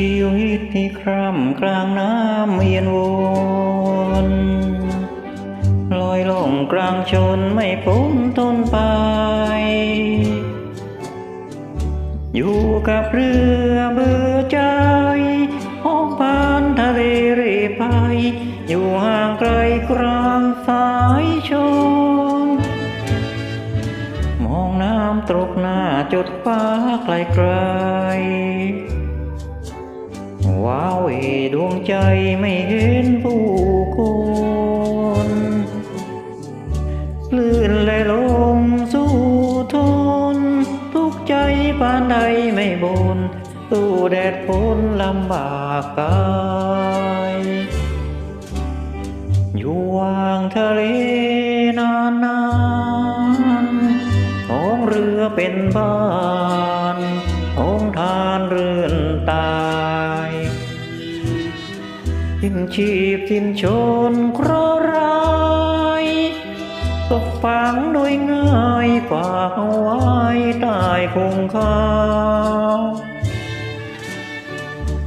ชีวิตที่คร่ำกลางน้ำเวียนวนลอยล่องกลางชนไม่พ้นต้นไป อยู่กับเรือเบื่อใจห้องผ่านทะเลเร่ไป อยู่ห่างไกลกลางสายชน มองน้ำตกหน้าจดฟ้าไกลไกล ว้าวเอดวงใจไม่เห็นผู้คนลื่นและลมสู้ทน ทุกใจปานใดไม่บนสู้แดดฝนลำบากกายอยู่วางทะเลนานนานๆท้องเรือเป็นบ้านท้องทานเรือนตา สิ้นชีพสิ้นชนเคราะห์ร้ายตกฝังโดยง่ายฝากเอาไว้ใต้คงคา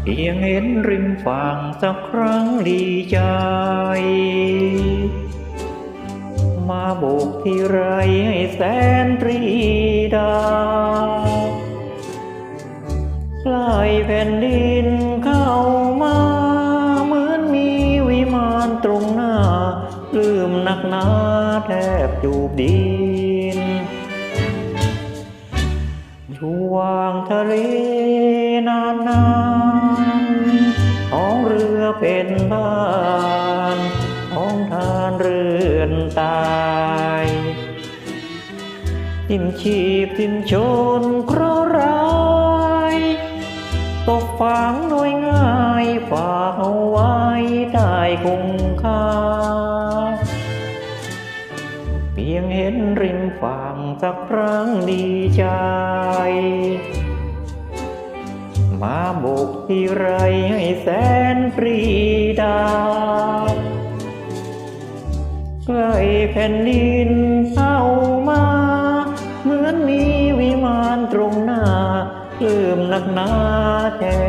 เพียงเห็นริมฝั่งสักครั้งดีใจ มาโบกที่ไรให้แสนปรีดาใกล้แผ่นดินเข้ามา ตรงหน้าลืมหนักหนาแทบจูบดินอยู่วางทะเลนานนานๆท้องเรือเป็นบ้านท้องทานเรือนตายสิ้นชีพสิ้นชนเคราะห์ร้ายตกฝังโดยง่ายฝาเอา คงคาเพียงเห็นริมฝั่งสักครั้งดีใจ มาโบกที่ไรให้แสนปรีดาใกล้แผ่นดินเข้ามา เหมือนมีวิมานตรงหน้าลืมหนักหนาแทบจูบดิ